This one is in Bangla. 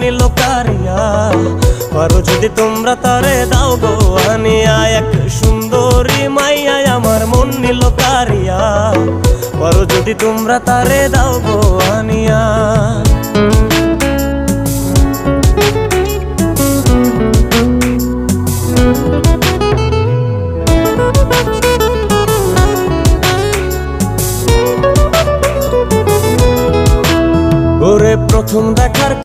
নিল কারিয়া। পারো যদি তোমরা তারে দাও গো, আনিয়া এক সুন্দরী মাইয়া, আমার মন নিল কারিয়া। পারো যদি তোমরা তারে দাও গো, আনিয়া। ওরে প্রথম দেখ